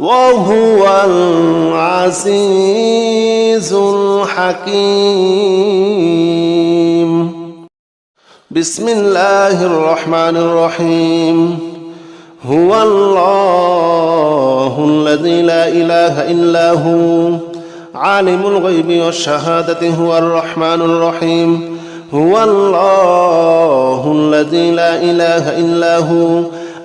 وهو العزيز الحكيم. بسم الله الرحمن الرحيم. هو الله الذي لا إله إلا هو عالم الغيب والشهادة هو الرحمن الرحيم. هو الله الذي لا إله إلا هو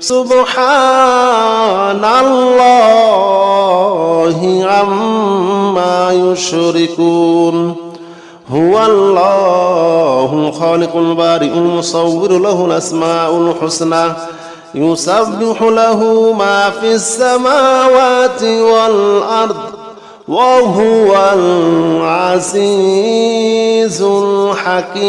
سبحان الله عما يشركون هو الله الخالق البارئ المصور له الأسماء الحسنى يسبح له ما في السماوات والأرض وهو العزيز الحكيم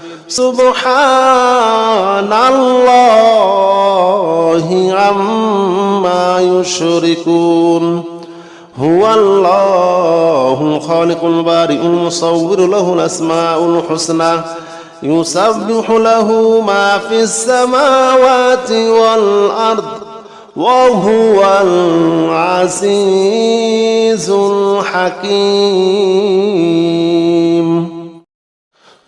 سبحان الله عما يشركون هو الله الخالق البارئ المصور له الاسماء الحسنى يسبح له ما في السماوات والارض وهو العزيز الحكيم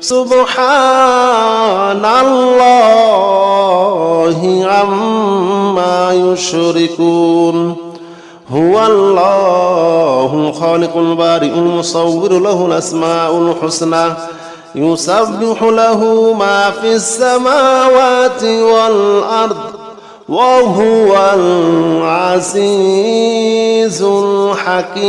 سبحان الله عما يشركون هو الله الخالق البارئ المصور له الأسماء الحسنى. يسبح له ما في السماوات والأرض وهو العزيز الحكيم.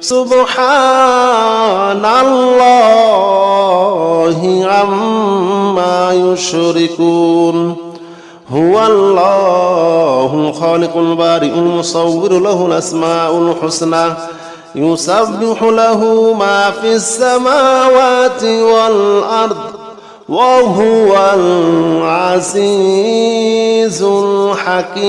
سبحان الله عما يشركون. هو الله الخالق البارئ المصور له الأسماء الحسنى. يسبح له ما في السماوات والأرض وهو العزيز الحكيم.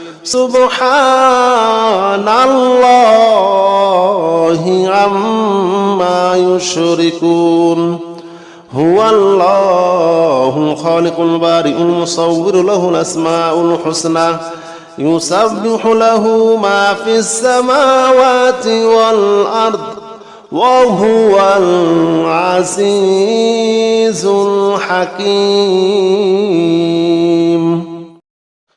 سبحان الله عما يشركون هو الله الخالق البارئ المصور له الاسماء الحسنى. يسبح له ما في السماوات والارض وهو العزيز الحكيم.